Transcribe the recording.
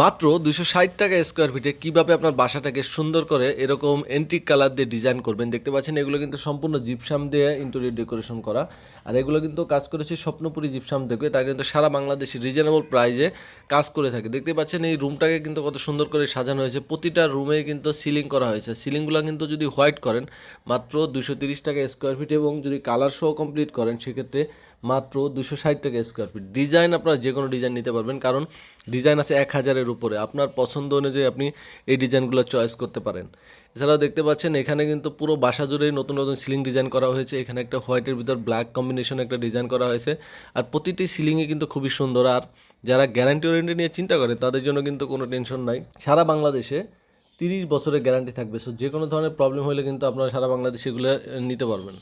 মাত্র দুশো ষাট টাকা স্কোয়ার ফিটে কীভাবে আপনার বাসাটাকে সুন্দর করে এরকম এন্টিক কালার দিয়ে ডিজাইন করবেন দেখতে পাচ্ছেন, এগুলো কিন্তু সম্পূর্ণ জিপসাম দিয়ে ইন্টেরিয়র ডেকোরেশন করা। আর এগুলো কিন্তু কাজ করেছে স্বপ্নপুরি জিপসাম থেকে তারা কিন্তু সারা বাংলাদেশে রিজনেবল প্রাইজে কাজ করে থাকে। দেখতে পাচ্ছেন, এই রুমটাকে কিন্তু কত সুন্দর করে সাজানো হয়েছে। প্রতিটা রুমে কিন্তু সিলিং করা হয়েছে। সিলিংগুলো কিন্তু যদি হোয়াইট করেন, মাত্র দুশো টাকা স্কোয়ার ফিট এবং যদি কালার শো কমপ্লিট করেন, সেক্ষেত্রে মাত্র দুশো ষাট টাকা স্কোয়ার ফিট ডিজাইন আপনারা যে কোনো ডিজাইন নিতে পারবেন, কারণ ডিজাইন আছে এক হাজারের উপরে। আপনার পছন্দ অনুযায়ী আপনি এই ডিজাইনগুলো চয়েস করতে পারেন। এছাড়াও দেখতে পাচ্ছেন, এখানে কিন্তু পুরো বাসা জুড়েই নতুন নতুন সিলিং ডিজাইন করা হয়েছে। এখানে একটা হোয়াইটের ভিতর ব্ল্যাক কম্বিনেশন একটা ডিজাইন করা হয়েছে। আর প্রতিটি সিলিংয়ে কিন্তু খুবই সুন্দর। আর যারা গ্যারান্টি ওয়ারেন্টি নিয়ে চিন্তা করে তাদের জন্য কিন্তু কোনো টেনশন নাই। সারা বাংলাদেশে তিরিশ বছরের গ্যারান্টি থাকবে। সো যে কোনো ধরনের প্রবলেম হলে কিন্তু আপনারা সারা বাংলাদেশে এগুলো নিতে পারবেন।